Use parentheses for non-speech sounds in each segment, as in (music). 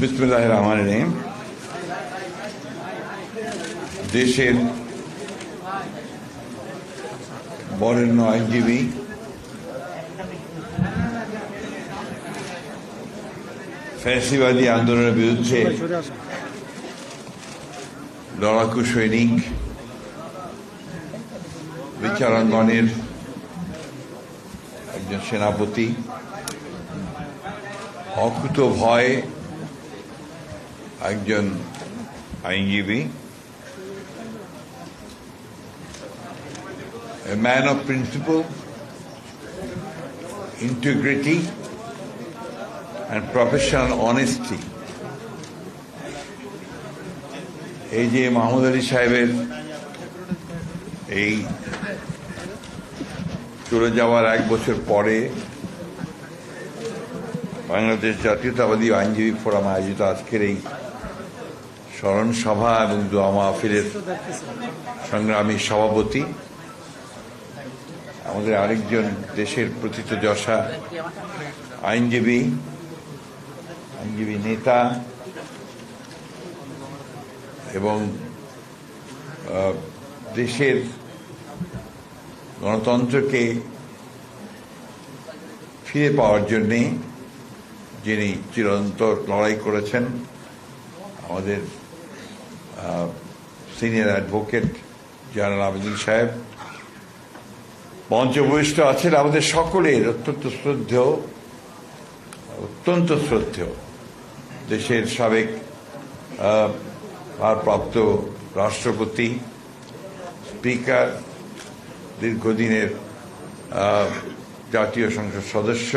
বিসমুল্লাহ রহমান রহিম। দেশের বরেণ্য আইনজীবী ফ্যাসিবাদী আন্দোলনের বিরুদ্ধে লড়াকু সৈনিক বিচারাঙ্গনের একজন সেনাপতি অকুত ভয় একজন আইনজীবী a man of principle, integrity, and professional honesty. এই যে মাহমুদ আলী সাহেবের এই চলে যাওয়ার এক বছর পরে বাংলাদেশ জাতীয়তাবাদী আইনজীবী ফোরাম আয়োজিত আজকের এই স্মরণ সভা এবং দোয়া মাহফিলের সংগ্রামী সভাপতি, আমাদের আরেকজন দেশের প্রথিত যশা আইনজীবী আইনজীবী নেতা এবং দেশের গণতন্ত্রকে ফিরে পাওয়ার জন্যে যিনি চিরন্তর লড়াই করেছেন, আমাদের সিনিয়র অ্যাডভোকেট জয়নাল আবেদিন সাহেব মঞ্চভূষ্ট আছেন আমাদের সকলের, অত্যন্ত শ্রদ্ধেয় অত্যন্ত শ্রদ্ধেয় দেশের সাবেক ভারপ্রাপ্ত রাষ্ট্রপতি, স্পিকার, দীর্ঘদিনের জাতীয় সংসদ সদস্য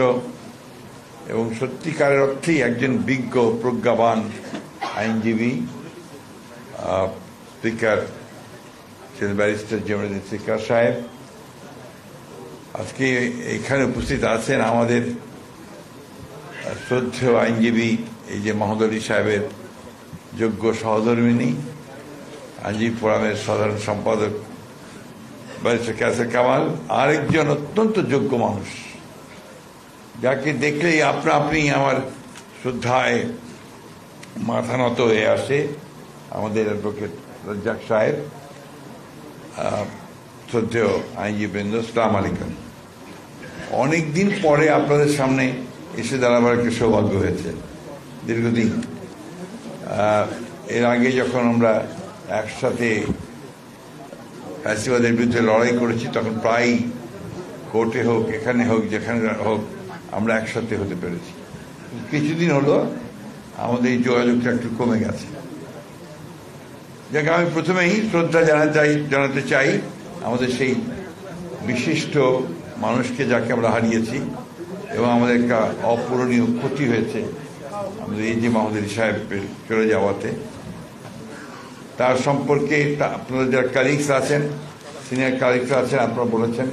এবং সত্যিকারের অর্থেই একজন বিজ্ঞ, প্রজ্ঞাবান আইনজীবী। স্পিকার ছিলেন ব্যারিস্টার জেমরুদ্দিন স্পিকার সাহেব, আজকে এখানে উপস্থিত আছেন আমাদের শ্রদ্ধেয় আইনজীবী এই যে মহোদরী সাহেবের যোগ্য সহধর্মিনী আইনজীবী ফোরামের সাধারণ সম্পাদক ব্যারিস্টার ক্যাসের কামাল, আরেকজন অত্যন্ত যোগ্য মানুষ, যাকে দেখলেই আপনা আপনি আমার শ্রদ্ধায় মাথা নত হয়ে আসে। আমাদের অ্যাডভোকেট রজ্জাক সাহেব শ্রদ্ধেয় আইনজীবীবৃন্দ সালাম আলাইকুম। অনেকদিন পরে আপনাদের সামনে এসে দাঁড়াবার একটা সৌভাগ্য হয়েছে। দীর্ঘদিন। এর আগে যখন আমরা একসাথে ফ্যাসিবাদের বিরুদ্ধে লড়াই করেছি, তখন প্রায় কোর্টে হোক, এখানে হোক, যেখানে হোক, আমরা একসাথে হতে পেরেছি। কিছুদিন হলো আমাদের যোগাযোগটা একটু কমে গেছে। যাকে আমি প্রথমেই শ্রদ্ধা জানাতে চাই জানাতে চাই আমাদের সেই বিশিষ্ট মানুষকে যাকে আমরা হারিয়েছি এবং আমাদের একটা অপূরণীয় ক্ষতি হয়েছে আমাদের এই যে মাহমুদ সাহেবের চলে যাওয়াতে। তার সম্পর্কে আপনাদের যারা কালিগস আছেন সিনিয়র কালিগস আছেন, আপনারা বলেছেন,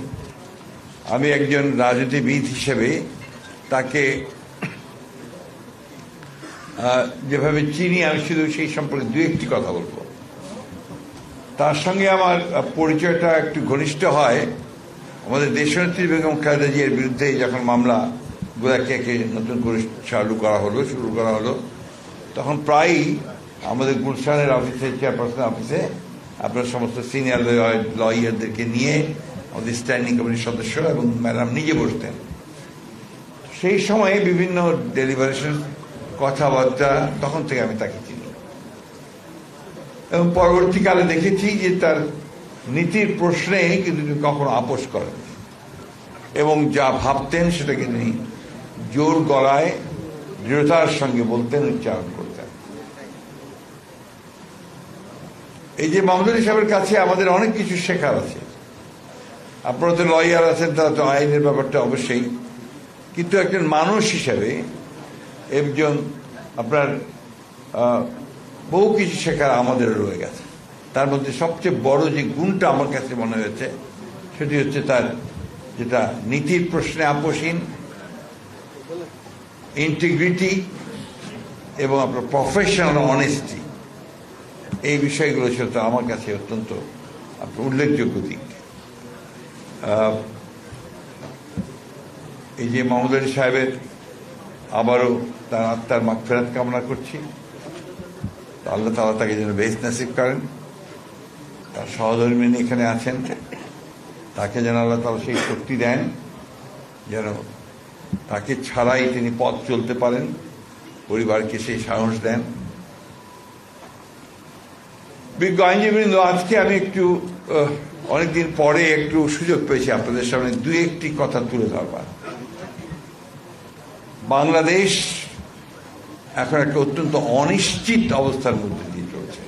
আমি একজন রাজনীতিবিদ হিসেবে তাকে যেভাবে চিনি আমি শুধু সেই সম্পর্কে দু একটি কথা বলব। তার সঙ্গে আমার পরিচয়টা একটু ঘনিষ্ঠ হয়। আমাদের দেশনেত্রী বেগম খালেদা জিয়ার বিরুদ্ধে যখন মামলা গুলাকে নতুন করে চালু করা হলো, শুরু করা হলো, তখন প্রায়ই আমাদের গুলশানের অফিসে চেয়ারপারসন অফিসে আপনার সমস্ত সিনিয়র লয়ারদেরকে নিয়ে আমাদের স্ট্যান্ডিং কমিটির সদস্য এবং ম্যাডাম নিজে বসতেন। সেই সময়ে বিভিন্ন ডেলিভারেশন কথাবার্তা, তখন থেকে আমি তাকে এবং পরবর্তীকালে দেখেছি যে তার নীতির প্রশ্নে কিন্তু তিনি কখনো আপোষ করেন এবং যা ভাবতেন সেটাকে তিনি জোর গলায়, দৃঢ়তার সঙ্গে বলতেন, উচ্চারণ করতেন। এই যে মামদুল সাহেবের কাছে আমাদের অনেক কিছু শেখার আছে। আপনারা তো লয়ার আছেন, তারা তো আইনের ব্যাপারটা অবশ্যই। কিন্তু একজন মানুষ হিসাবে, একজন আপনার বহু কিছু শেখার আমাদের রয়ে গেছে। তার মধ্যে সবচেয়ে বড় যে গুণটা আমার কাছে মনে হয়েছে, সেটি হচ্ছে তার যেটা নীতির প্রশ্নে আপোষহীন ইন্টিগ্রিটি এবং আপনার প্রফেশনাল অনেস্টি এই বিষয়গুলো সেটা আমার কাছে অত্যন্ত আপনার উল্লেখযোগ্য দিক। এই যে মোহাম্মদ আলী সাহেবের আবারও তার আত্মার মাগ ফেরাত কামনা করছি। আল্লাহ তালা তাকে যেন বেশ নাসিব করেন। তার সহধর্মিনী এখানে আছেন। তাকে যেন আল্লাহ তালা সেই শক্তি দেন, যেন তাকে ছাড়াই তিনি পথ চলতে পারেন, পরিবারকে সেই সাহস দেন। বিজ্ঞ আইনজীবীবৃন্দ, আজকে আমি একটু অনেকদিন পরে একটু সুযোগ পেয়েছি আপনাদের সামনে দুই একটি কথা তুলে ধরবার। বাংলাদেশ এখন একটা অত্যন্ত অনিশ্চিত অবস্থার মধ্যে দিয়ে চলছে।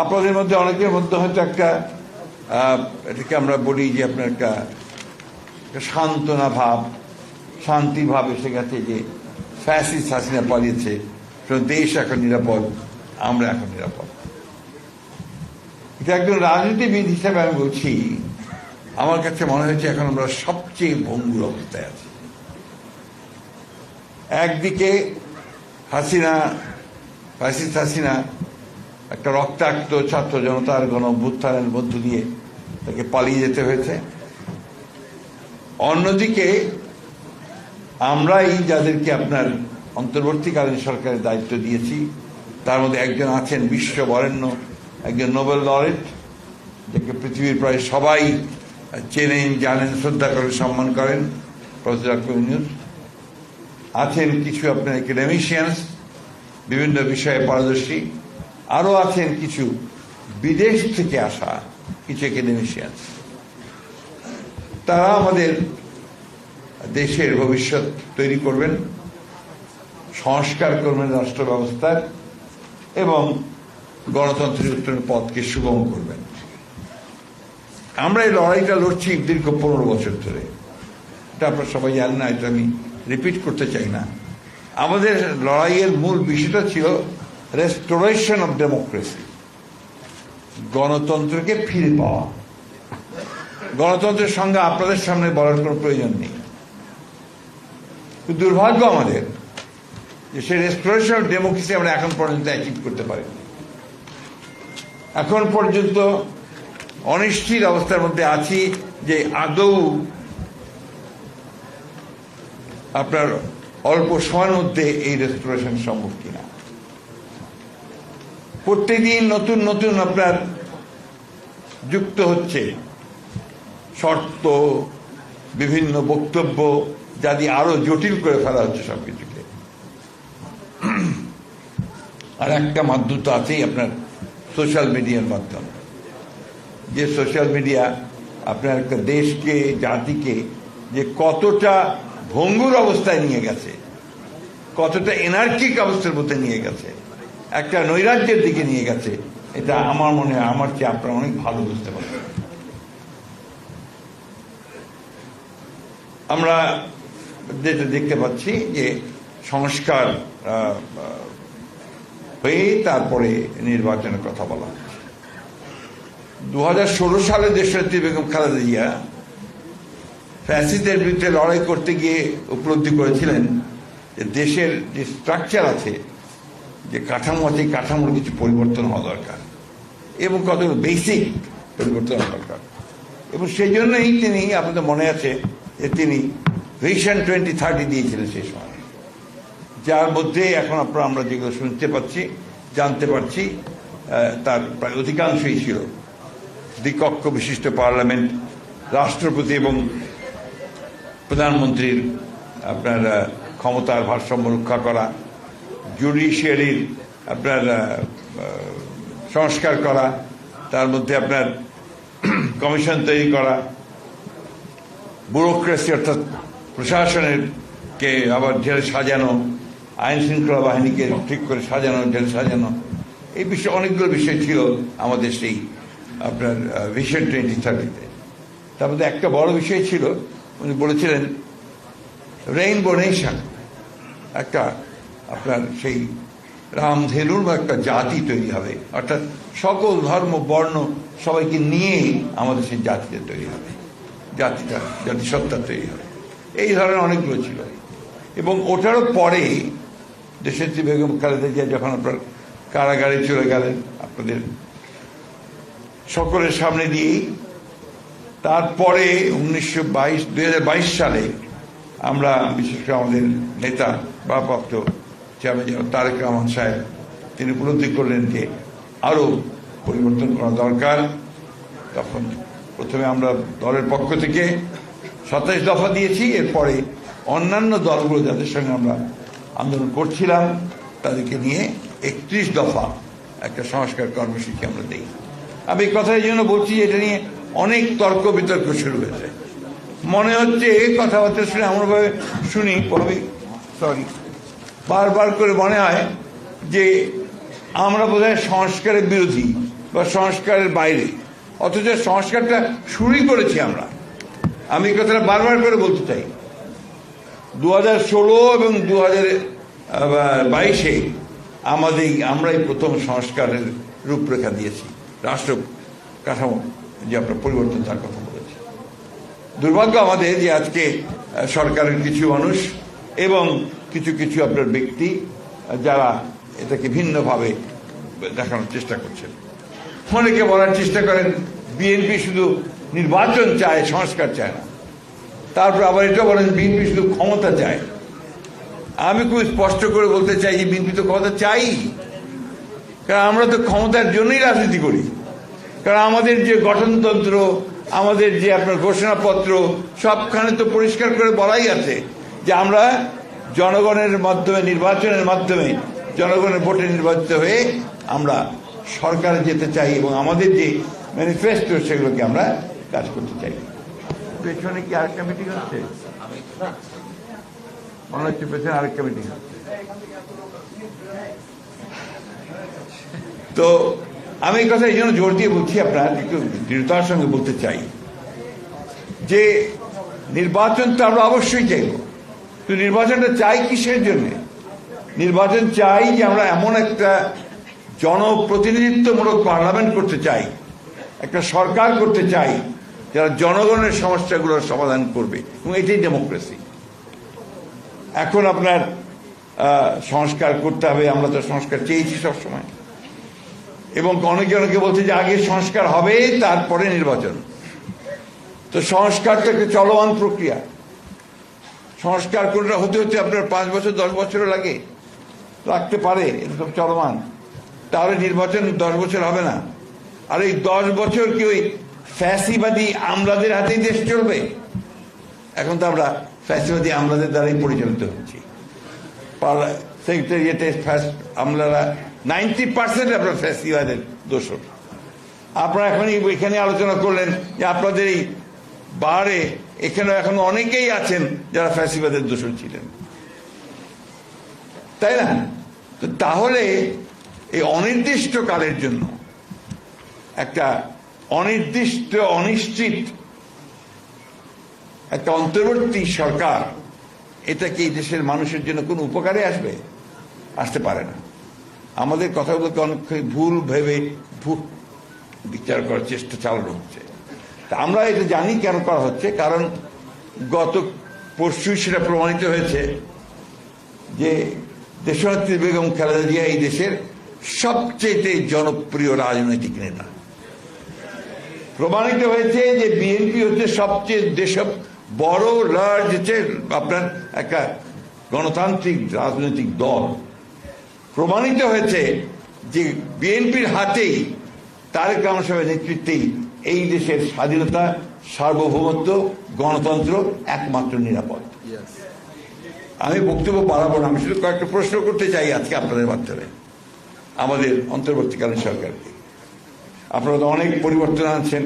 আপনাদের মধ্যে অনেকের মধ্যে হয়তো একটা এটাকে আমরা বলি যে আপনার একটা সান্ত্বনা ভাব, শান্তি ভাব এসে গেছে যে ফ্যাসিস হাসিনা পালিয়েছে দেশ এখন নিরাপদ, আমরা এখন নিরাপদ। এটা একজন রাজনীতিবিদ হিসাবে আমি বলছি, আমার কাছে মনে হয়েছে এখন আমরা সবচেয়ে ভঙ্গুর অবস্থায় আছি। একদিকে হাসিনা ফ্যাসিস হাসিনা, একটা রক্তাক্ত ছাত্র জনতার গণ মধ্য দিয়ে তাকে পালিয়ে যেতে হয়েছে। অন্যদিকে আমরাই যাদেরকে আপনার অন্তর্বর্তীকালীন সরকারের দায়িত্ব দিয়েছি, তার মধ্যে একজন আছেন বিশ্ব বরেণ্য, একজন নোবেল লরেট, যাকে পৃথিবীর প্রায় সবাই চেনেন, জানেন, শ্রদ্ধা করেন সম্মান করেন, প্রফেসর ইউনুস। আছেন কিছু আপনার একাডেমিশিয়ানস বিভিন্ন বিষয়ে পারদর্শী। আরও আছেন কিছু বিদেশ থেকে আসা কিছু একাডেমিশিয়ানস তারা আমাদের দেশের ভবিষ্যৎ তৈরি করবেন, সংস্কার করবেন রাষ্ট্র ব্যবস্থার এবং গণতন্ত্রের উত্তরের পথকে সুগম করবেন। আমরা এই লড়াইটা লড়ছি দীর্ঘ পনেরো বছর ধরে। এটা আপনারা সবাই জানেন না এটা আমি রিপিট করতে চাই না। আমাদের লড়াইয়ের মূল বিষয়টা ছিল রেস্টোরেশন অফ ডেমোক্রেসি গণতন্ত্রকে ফিরে পাওয়া। গণতন্ত্রের সঙ্গে আপনাদের সামনে বলার কোনো প্রয়োজন নেই। দুর্ভাগ্য আমাদের যে সেই রেস্টোরেশন অফ ডেমোক্রেসি আমরা এখন পর্যন্ত অ্যাচিভ করতে পারিনি। এখন পর্যন্ত অনিশ্চিত অবস্থার মধ্যে আছি যে আদৌ আপনার অল্প সময়ের মধ্যে এই রেস্টোরেশন সম্ভব কিনা? প্রত্যেকদিন নতুন নতুন আপনার যুক্ত হচ্ছে। শর্ত, বিভিন্ন বক্তব্য যা দিয়ে আরও জটিল করে ফেলা হচ্ছে সবকিছুকে। আর একটা মাধ্যম তো আছেই আপনার সোশ্যাল মিডিয়ার মাধ্যম। যে সোশ্যাল মিডিয়া আপনার একটা দেশকে, জাতিকে যে কতটা ভঙ্গুর অবস্থায় নিয়ে গেছে। কতটা এনার্জিক অবস্থার মধ্যে নিয়ে গেছে। একটা নৈরাজ্যের দিকে নিয়ে গেছে। এটা আমার মনে হয়, আমার চেয়ে আপনারা অনেক ভালো বুঝতে পারবেন আমরা যেটা দেখতে পাচ্ছি যে সংস্কার হয়ে তারপরে নির্বাচনের কথা বলা দু হাজার ষোলো সালে দেশনেত্রী বেগম খালেদা জিয়া ফ্যাসিদের বিরুদ্ধে লড়াই করতে গিয়ে উপলব্ধি করেছিলেন যে দেশের যে স্ট্রাকচার আছে, যে কাঠামো আছে কাঠামোর কিছু পরিবর্তন হওয়া দরকার। এবং কতগুলো বেসিক পরিবর্তন হওয়া দরকার। এবং সেই জন্যই তিনি, আপনাদের মনে আছে যে তিনি ভিশন টোয়েন্টি থার্টি দিয়েছিলেন সেই সময়। যার মধ্যে এখন আপনারা, আমরা যেগুলো শুনতে পাচ্ছি, জানতে পারছি তার প্রায় অধিকাংশই ছিল দ্বিকক্ষ বিশিষ্ট পার্লামেন্ট, রাষ্ট্রপতি এবং প্রধানমন্ত্রীর আপনার ক্ষমতার ভারসাম্য রক্ষা করা জুডিশিয়ারির আপনার সংস্কার করা, তার মধ্যে আপনার (clears throat) কমিশন তৈরি করা ব্যুরোক্রেসি অর্থাৎ প্রশাসনের কে আবার ঢেলে সাজানো, আইন শৃঙ্খলা বাহিনীকে ঠিক করে সাজানো ঢেলে সাজানো, এই বিষয়ে অনেকগুলো বিষয় ছিল আমাদের সেই আপনার ভিশন টোয়েন্টি থার্টিতে তার মধ্যে একটা বড় বিষয় ছিল উনি বলেছিলেন রেইনবো নেশন একটা আপনার সেই রামধেনুর বা একটা জাতি তৈরি হবে। অর্থাৎ সকল ধর্ম, বর্ণ সবাইকে নিয়েই আমাদের সেই জাতিটা তৈরি হবে। জাতিটা, জাতিসত্তা তৈরি হবে। এই ধরনের অনেকগুলো ছিল। এবং ওটারও পরে দেশনেত্রী বেগম খালেদা জিয়া যখন আপনার কারাগারে চলে গেলেন, আপনাদের সকলের সামনে দিয়েই তারপরে উনিশশো বাইশ সালে আমরা, বিশেষ করে আমাদের নেতা, ভারপ্রাপ্ত চেয়ারম্যান তারেক রহমান সাহেব, তিনি উপলব্ধি করলেন যে আরও পরিবর্তন করা দরকার। তখন প্রথমে আমরা দলের পক্ষ থেকে সাতাইশ দফা দিয়েছি, এরপরে অন্যান্য দলগুলো যাদের সঙ্গে আমরা আন্দোলন করছিলাম, তাদেরকে নিয়ে একত্রিশ দফা একটা সংস্কার কর্মসূচি আমরা দিই আমি এই কথা এই জন্য বলছি এটা নিয়ে অনেক তর্ক বিতর্ক শুরু হয়েছে মনে হচ্ছে এই কথাবার্তা শুনে এমনভাবে শুনি সরি বারবার করে মনে হয় যে আমরা বোধহয় সংস্কারের বিরোধী বা সংস্কারের বাইরে, অথচ সংস্কারটা শুরুই করেছি আমরা। আমি কথাটা বারবার করে বলতে চাই। দু হাজার ষোলো এবং দু হাজার বাইশে আমাদের আমরাই প্রথম সংস্কারের রূপরেখা দিয়েছি, রাষ্ট্র কাঠামো, যে আপনার পরিবর্তন তার কথা বলেছি। দুর্ভাগ্য আমাদের যে আজকে সরকারের কিছু মানুষ এবং কিছু কিছু আপনার ব্যক্তি যারা এটাকে ভিন্নভাবে দেখানোর চেষ্টা করছেন। অনেকে বলার চেষ্টা করেন, বিএনপি শুধু নির্বাচন চায়, সংস্কার চায় না। তারপর আবার এটা বলেন, বিএনপি শুধু ক্ষমতা চায়। আমি খুব স্পষ্ট করে বলতে চাই যে, বিএনপি তো ক্ষমতা চাই। কারণ আমরা তো ক্ষমতার জন্যই রাজনীতি করি। কারণ আমাদের যে গঠনতন্ত্র আমাদের যে আপনার ঘোষণাপত্র সবখানে তো পরিষ্কার করে বলাই আছে যে আমরা জনগণের মাধ্যমে নির্বাচনের মাধ্যমে জনগণের ভোটে নির্বাচিত হয়ে আমরা সরকারে যেতে চাই এবং আমাদের যে ম্যানিফেস্টো সেগুলোকে আমরা কাজ করতে চাই। পেছনে কি আরেকটা মিটিং হচ্ছে? মনে হচ্ছে পেছনে আরেকটা মিটিং হচ্ছে। তো আমি এই কথা এই জন্য জোর দিয়ে বলছি আপনার দৃঢ়তার সঙ্গে বলতে চাই যে নির্বাচন তো আমরা অবশ্যই চাইব। কিন্তু নির্বাচনটা চাই কিসের জন্য? নির্বাচন চাই যে আমরা এমন একটা জনপ্রতিনিধিত্বমূলক পার্লামেন্ট করতে চাই, একটা সরকার করতে চাই, যারা জনগণের সমস্যাগুলোর সমাধান করবে, এবং এটাই ডেমোক্রেসি এখন আপনার সংস্কার করতে হবে, আমরা তো সংস্কার চেয়েছি সবসময়। এবং অনেকে অনেকে বলছে যে আগে সংস্কার হবে তারপরে নির্বাচন। তো সংস্কার তো একটা চলমান প্রক্রিয়া। সংস্কার কোনটা হতে হতে আপনার পাঁচ বছর, দশ বছরও লাগে। লাগতে পারে সব চলমান। তাহলে নির্বাচন দশ বছর হবে না। আর এই দশ বছর কি ওই ফ্যাসিবাদী আমলাদের হাতেই দেশ চলবে? এখন তো আমরা ফ্যাসিবাদী আমলাদের দ্বারাই পরিচালিত হচ্ছি। সেক্রেটারিয়েটে আমলারা নাইনটি পার্সেন্ট আপনার ফ্যাসিবাদের দোষর। আপনারা এখন এখানে আলোচনা করলেন যে আপনাদের এই বারে এখানে এখন অনেকেই আছেন যারা ফ্যাসিবাদের দোষর ছিলেন। তাই না? তো তাহলে এই অনির্দিষ্ট কালের জন্য একটা অনির্দিষ্ট, অনিশ্চিত একটা অন্তর্বর্তী সরকার এটা কি দেশের মানুষের জন্য কোনো উপকারে আসবে? আসতে পারে না। আমাদের কথাগুলোকে অনেক ভুল ভেবে বিচার করার চেষ্টা চালানো হচ্ছে। তা আমরা এটা জানি কেন করা হচ্ছে, কারণ গত পরশু সেটা প্রমাণিত হয়েছে যে দেশনেত্রী বেগম খালেদা এই দেশের সবচেয়ে জনপ্রিয় রাজনৈতিক নেতা। প্রমাণিত হয়েছে যে বিএনপি হচ্ছে সবচেয়ে দেশ বড় লার্জ আপনার একটা গণতান্ত্রিক রাজনৈতিক দল। প্রমাণিত হয়েছে যে বিএনপির হাতেই তারেক রহমান সাহেবের নেতৃত্বেই এই দেশের স্বাধীনতা সার্বভৌমত্ব গণতন্ত্র একমাত্র নিরাপদ। আমি বক্তব্য বাড়াবো না আমি শুধু কয়েকটা প্রশ্ন করতে চাই আজকে আপনাদের মাধ্যমে আমাদের অন্তর্বর্তীকালীন সরকারকে। আপনারা তো অনেক পরিবর্তন আনছেন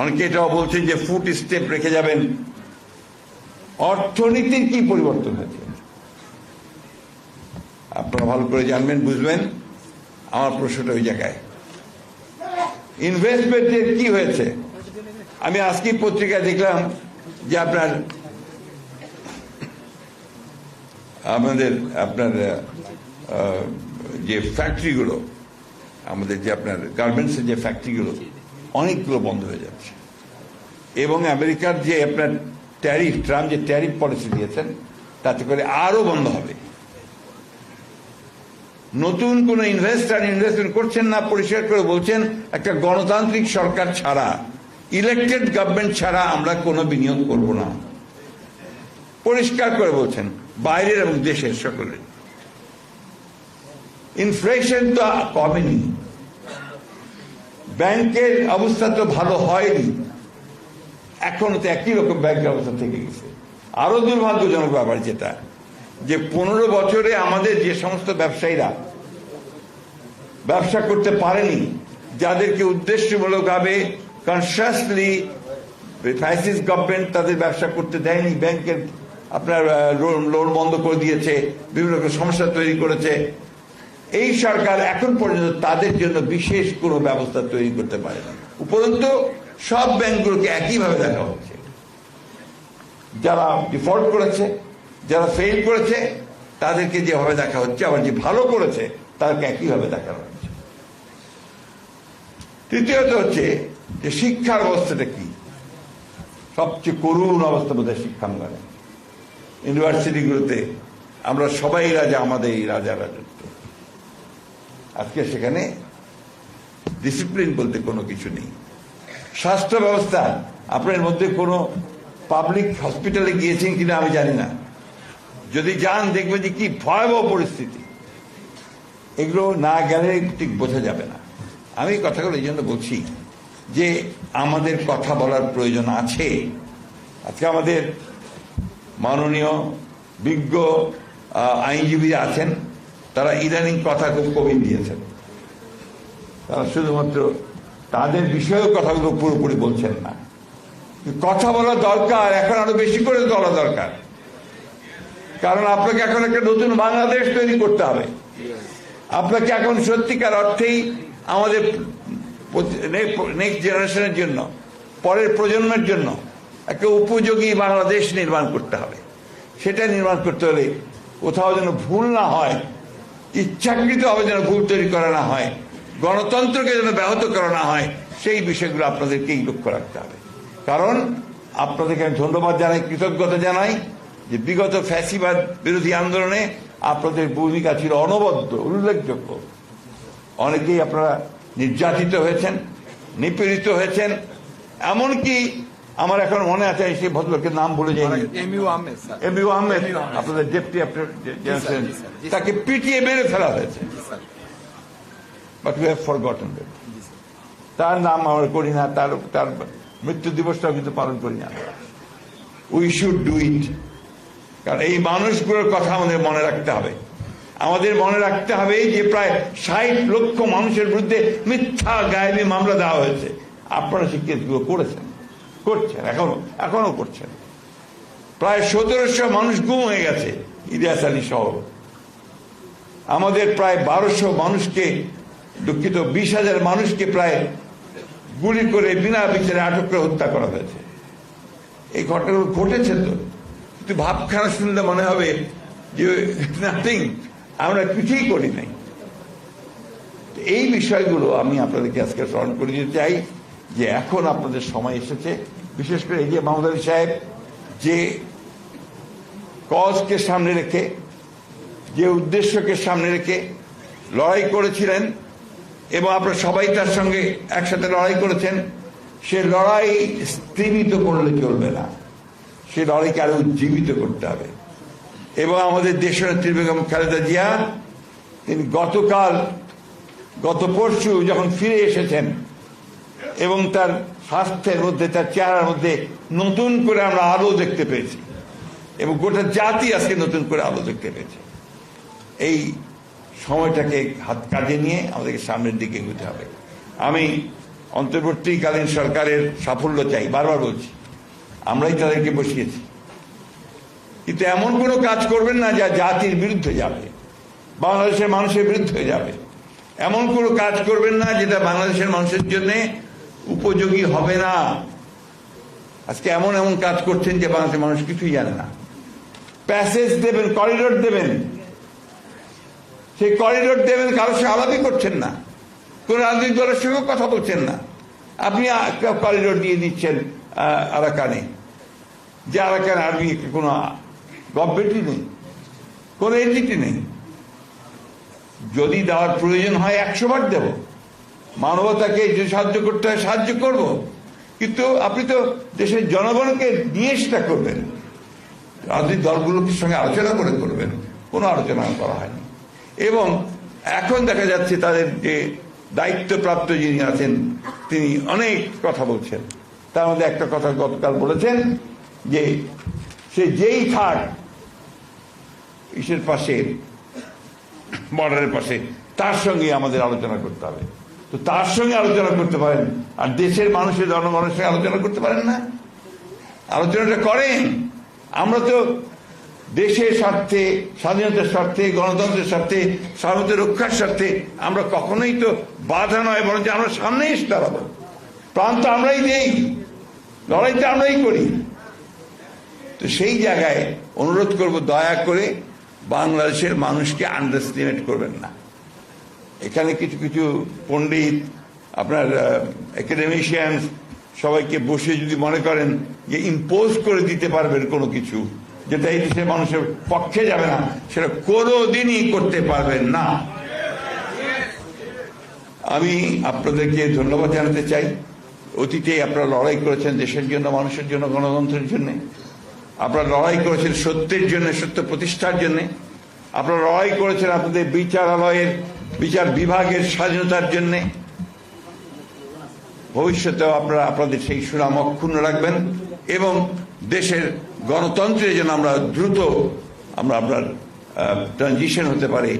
অনেকে এটাও বলছেন যে ফুট স্টেপ রেখে যাবেন। অর্থনীতির কি পরিবর্তন হয়েছে? আপনারা ভালো করে জানবেন, বুঝবেন। আমার প্রশ্নটা ওই জায়গায়। ইনভেস্টমেন্টের কি হয়েছে? আমি আজকেই পত্রিকায় দেখলাম যে আপনার, আমাদের, আপনার যে ফ্যাক্টরিগুলো আমাদের যে আপনার গার্মেন্টসের যে ফ্যাক্টরিগুলো অনেকগুলো বন্ধ হয়ে যাচ্ছে। এবং আমেরিকার যে আপনার ট্যারিফ ট্রাম্প যে ট্যারিফ পলিসি দিয়েছেন, তাতে করে আরও বন্ধ হবে। নতুন কোনো ইনভেস্টার ইনভেস্টমেন্ট করছেন না, পরিষ্কার করে বলছেন, একটা গণতান্ত্রিক সরকার ছাড়া ইলেকটেড গভর্নমেন্ট ছাড়া আমরা কোনো বিনিয়োগ করব না। পরিষ্কার করে বলছেন, বাইরের এবং দেশের সকলের ইনফ্লেশন তো কমেনি। ব্যাংকের অবস্থা তো ভালো হয়নি। এখনও তো একই রকম ব্যাংকের অবস্থা থেকে গেছে। আরও দুর্ভাগ্যজনক ব্যাপার যেটা। যে পনেরো বছরে আমাদের যে সমস্ত ব্যবসায়ীরা ব্যবসা করতে পারেনি, যাদেরকে উদ্দেশ্যমূলকভাবে কনসিয়াসলি ফ্যাসিস্ট গভর্নমেন্ট তাদের ব্যবসা করতে দেয়নি, ব্যাংকের আপনার লোন বন্ধ করে দিয়েছে, বিভিন্ন রকম সমস্যা তৈরি করেছে। এই সরকার এখন পর্যন্ত তাদের জন্য বিশেষ কোনো ব্যবস্থা তৈরি করতে পারে না উপরন্তু, সব ব্যাংকগুলোকে একইভাবে দেখা হচ্ছে। যারা ডিফল্ট করেছে যারা ফেল করেছে, তাদেরকে যেভাবে দেখা হচ্ছে, আবার যে ভালো করেছে তাদেরকে একইভাবে দেখা হচ্ছে। তৃতীয়ত হচ্ছে যে শিক্ষার অবস্থাটা কি? সবচেয়ে করুণ অবস্থা বোধ হয় শিক্ষাঙ্গনে। ইউনিভার্সিটিগুলোতে আমরা সবাই রাজা, আমাদের এই রাজা রাজত্ব। আজকে সেখানে ডিসিপ্লিন বলতে কোনো কিছু নেই। স্বাস্থ্য ব্যবস্থা, আপনার মধ্যে কোনো পাবলিক হসপিটালে গিয়েছেন কিনা আমি জানি না। যদি যান, দেখবে যে কি ভয়াবহ পরিস্থিতি। এগুলো না গেলে ঠিক বোঝা যাবে না। আমি কথাগুলো এই জন্য বলছি যে আমাদের কথা বলার প্রয়োজন আছে। আজকে আমাদের মাননীয় বিজ্ঞ আইনজীবী আছেন, তারা ইদানিং কথা খুব কমিয়ে দিয়েছেন। তারা শুধুমাত্র তাদের বিষয়েও কথাগুলো পুরোপুরি বলছেন না। কথা বলা দরকার, এখন আরও বেশি করে বলা দরকার। কারণ আপনাকে এখন একটা নতুন বাংলাদেশ তৈরি করতে হবে। আপনাকে এখন সত্যিকার অর্থেই আমাদের নেক্সট জেনারেশনের জন্য, পরের প্রজন্মের জন্য একটা উপযোগী বাংলাদেশ নির্মাণ করতে হবে। সেটা নির্মাণ করতে হলে কোথাও যেন ভুল না হয়, ইচ্ছাকৃতভাবে যেন ভুল তৈরি করা না হয়, গণতন্ত্রকে যেন ব্যাহত করা না হয়, সেই বিষয়গুলো আপনাদেরকেই লক্ষ্য রাখতে হবে। কারণ আপনাদেরকে আমি ধন্যবাদ জানাই, কৃতজ্ঞতা জানাই। যে বিগত ফ্যাসিবাদ বিরোধী আন্দোলনে আপনাদের ভূমিকা ছিল অনবদ্য উল্লেখযোগ্য। অনেকেই আপনারা নির্যাতিত হয়েছেন নিপীড়িত হয়েছেন। এমনকি আমার এখন মনে আছে সেই ভদ্রলোকের নাম বলে যায়নি M U Ahmed sir. M U Ahmed. আপনাদের ডেপুটি। তাকে পিটিয়ে মেরে ফেলা হয়েছে। বাট উই হ্যাভ ফরগটন তার নাম আমরা করি না তার তার মৃত্যু দিবসটাও কিন্তু পালন করি না উই শুড ডু ইট কারণ এই মানুষগুলোর কথা আমাদের মনে রাখতে হবে। আমাদের মনে রাখতে হবে যে প্রায় ষাট লক্ষ মানুষের বিরুদ্ধে মিথ্যা গায়েবী মামলা দেওয়া হয়েছে। আপনারা সেই করেছেন। করছেন, এখনও এখনও করছেন। প্রায় সতেরোশো মানুষ গুম হয়ে গেছে ইলিয়াস আলী সহ। আমাদের প্রায় বারোশো মানুষকে, দুঃখিত, বিশ হাজার মানুষকে প্রায় গুলি করে বিনা বিচারে আটক করে হত্যা করা হয়েছে। এই ঘটনাগুলো ঘটেছে তো। কিন্তু ভাবখানা শুনলে মনে হবে যে নাথিং আমরা কিছুই করি নাই। এই বিষয়গুলো আমি আপনাদেরকে আজকে স্মরণ করে দিতে চাই যে, এখন আপনাদের সময় এসেছে। বিশেষ করে এই যে মাহমুদ আলী সাহেব, যে কজকে সামনে রেখে, যে উদ্দেশ্যকে সামনে রেখে লড়াই করেছিলেন এবং আপনারা সবাই তার সঙ্গে একসাথে লড়াই করেছেন, সে লড়াই স্তীমিত করলে চলবে না। সে লড়াইকে আরও উজ্জীবিত করতে হবে। এবং আমাদের দেশনেত্রী বেগম খালেদা জিয়া, তিনি গতকাল, গত পরশু যখন ফিরে এসেছেন এবং তার স্বাস্থ্যের মধ্যে, তার চেহারার মধ্যে নতুন করে আমরা আলো দেখতে পেয়েছি এবং গোটা জাতি আজকে নতুন করে আলো দেখতে পেয়েছে। এই সময়টাকে হাত কাজে নিয়ে আমাদেরকে সামনের দিকে এগোতে হবে। আমি অন্তর্বর্তীকালীন সরকারের সাফল্য চাই, বারবার বলছি। আমরাই তাদেরকে বসিয়েছি। কিন্তু এমন কোনো কাজ করবেন না যা জাতির বিরুদ্ধে যাবে, বাংলাদেশের মানুষের বিরুদ্ধে যাবে। এমন কোনো কাজ করবেন না যেটা বাংলাদেশের মানুষের জন্য উপযোগী হবে না। আজকে এমন এমন কাজ করছেন যে বাংলাদেশের মানুষ কিছুই জানে না। প্যাসেজ দেবেন, করিডোর দেবেন। সেই করিডোর দেবেন কারোর সঙ্গে আলাপই করছেন না। কোন রাজনৈতিক দলের সঙ্গে কথা বলছেন না। আপনি করিডোর দিয়ে দিচ্ছেন আরাকানে। যে আরাকান আর্মি কোনো গভর্নমেন্টই নেই? কোনো এন্টিটি নেই? যদি দেওয়ার প্রয়োজন হয় একশো বার দেব। মানবতাকে যে সাহায্য করতে হয় সাহায্য করব। কিন্তু আপনি তো দেশের জনগণকে নিয়ে সেটা করবেন। রাজনৈতিক দলগুলোর সঙ্গে আলোচনা করে করবেন। কোনো আলোচনা করা হয়নি। এবং এখন দেখা যাচ্ছে তাদের যে দায়িত্বপ্রাপ্ত যিনি আছেন, তিনি অনেক কথা বলছেন। তার মধ্যে একটা কথা গতকাল বলেছেন যে, সে যেই থাক ইসের পাশে বর্ডারের পাশে, তার সঙ্গে আমাদের আলোচনা করতে হবে। তো তার সঙ্গে আলোচনা করতে পারেন, আর দেশের মানুষের, জনগণের সঙ্গে আলোচনা করতে পারেন না। আলোচনাটা করেন। আমরা তো দেশের স্বার্থে, স্বাধীনতার স্বার্থে, গণতন্ত্রের স্বার্থে স্বাধীনতা রক্ষার স্বার্থে আমরা কখনোই তো বাধা নয়, বরঞ্চ আমরা সামনে এসে প্রাণ তো আমরাই দেই, লড়াই তো আমরাই করি। তো সেই জায়গায় অনুরোধ করব, দয়া করে বাংলাদেশের মানুষকে আন্ডারস্টিমেট করবেন না। এখানে কিছু কিছু পণ্ডিত, আপনার একাডেমিশিয়ান সবাইকে বসে যদি মনে করেন যে ইম্পোজ করে দিতে পারবেন কোনো কিছু, যেটা এই দেশের মানুষের পক্ষে যাবে না, সেটা কোনো দিনই করতে পারবেন না। আমি আপনাদেরকে ধন্যবাদ জানাতে চাই। অতীতে আপনারা লড়াই করেছেন দেশের জন্য, মানুষের জন্য, গণতন্ত্রের জন্য। আপনারা লড়াই করেছেন সত্যের জন্য, সত্য প্রতিষ্ঠার জন্য। আপনারা লড়াই করেছেন আপনাদের বিচারালয়ের, বিচার বিভাগের স্বাধীনতার জন্য। ভবিষ্যতেও আপনারা আপনাদের সেই সুনাম অক্ষুণ্ণ রাখবেন এবং দেশের গণতন্ত্রে যেন আমরা দ্রুত আমরা আপনার ট্রানজিশন হতে পারে,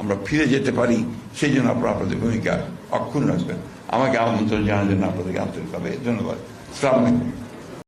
আমরা ফিরে যেতে পারি, সেই জন্য আপনারা আপনাদের ভূমিকা অক্ষুণ্ণ রাখবেন। আমাকে আমন্ত্রণ জানার জন্য আপনাদেরকে আন্তরিকভাবে ধন্যবাদ। সালাম আলাইকুম।